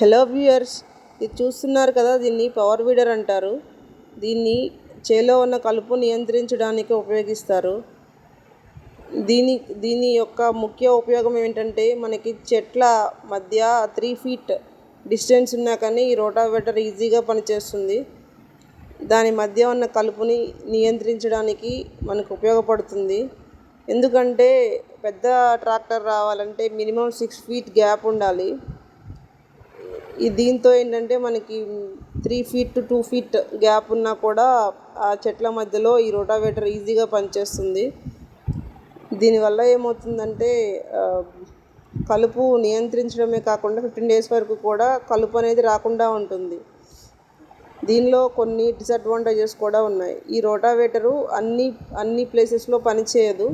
Hello viewers ఇది చూస్తున్నారు కదా దీన్ని పవర్ వీడర్ అంటారు. దీన్ని చేలో ఉన్న కలుపు నియంత్రించడానికి ఉపయోగిస్తారు. దీని దీని యొక్క ముఖ్య ఉపయోగం ఏమిటంటే మనకి చెట్ల మధ్య త్రీ ఫీట్ డిస్టెన్స్ ఉన్నా కానీ ఈ రోటావేటర్ ఈజీగా పనిచేస్తుంది. దాని మధ్య ఉన్న కలుపుని నియంత్రించడానికి మనకు ఉపయోగపడుతుంది. ఎందుకంటే పెద్ద ట్రాక్టర్ రావాలంటే మినిమం సిక్స్ ఫీట్ గ్యాప్ ఉండాలి. దీంతో ఏంటంటే మనకి three feet to two feet gap ఉన్నా కూడా ఆ చెట్ల మధ్యలో ఈ రోటావేటర్ ఈజీగా పనిచేస్తుంది. దీనివల్ల ఏమవుతుందంటే కలుపు నియంత్రించడమే కాకుండా ఫిఫ్టీన్ డేస్ వరకు కూడా కలుపు అనేది రాకుండా ఉంటుంది. దీనిలో కొన్ని డిసడ్వాంటేజెస్ కూడా ఉన్నాయి. ఈ రోటావేటరు అన్ని అన్ని ప్లేసెస్లో పనిచేయదు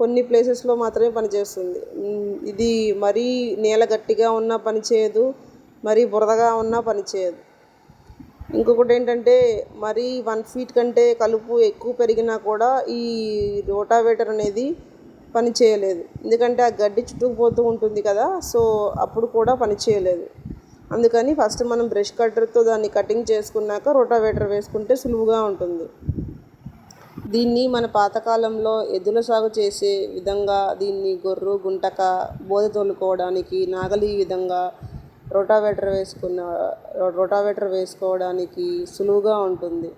కొన్ని ప్లేసెస్లో మాత్రమే పనిచేస్తుంది. ఇది మరీ నేల గట్టిగా ఉన్నా పనిచేయదు మరీ బురదగా ఉన్నా పనిచేయదు ఇంకొకటి ఏంటంటే మరీ వన్ ఫీట్ కంటే కలుపు ఎక్కువ పెరిగినా కూడా ఈ రోటావేటర్ అనేది పని చేయలేదు. ఎందుకంటే ఆ గడ్డి చుట్టుకుపోతూ ఉంటుంది కదా సో అప్పుడు కూడా పని చేయలేదు. అందుకని ఫస్ట్ మనం బ్రష్ కట్టర్తో దాన్ని కటింగ్ చేసుకున్నాక రోటావేటర్ వేసుకుంటే సులువుగా ఉంటుంది. దీన్ని మన పాతకాలంలో ఎద్దుల సాగు చేసే విధంగా దీన్ని గొర్రు గుంటక బోధ తోలుకోవడానికి నాగలి విధంగా రోటావేటర్ వేసుకున్న రోటావేటర్ వేసుకోవడానికి సులువుగా ఉంటుంది.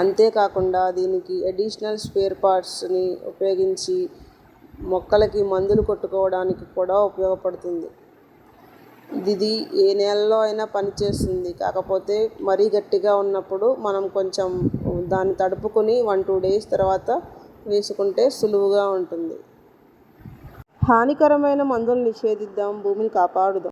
అంతేకాకుండా దీనికి అడిషనల్ స్పేర్ పార్ట్స్ని ఉపయోగించి మొక్కలకి మందులు కొట్టుకోవడానికి కూడా ఉపయోగపడుతుంది. ఇది ఏ నేలలో అయినా పనిచేస్తుంది. కాకపోతే మరీ గట్టిగా ఉన్నప్పుడు మనం కొంచెం దాన్ని తడుపుకొని వన్ టూ డేస్ తర్వాత వేసుకుంటే సులువుగా ఉంటుంది. హానికరమైన మందులు నిషేధిద్దాం. భూమిని కాపాడుదాం.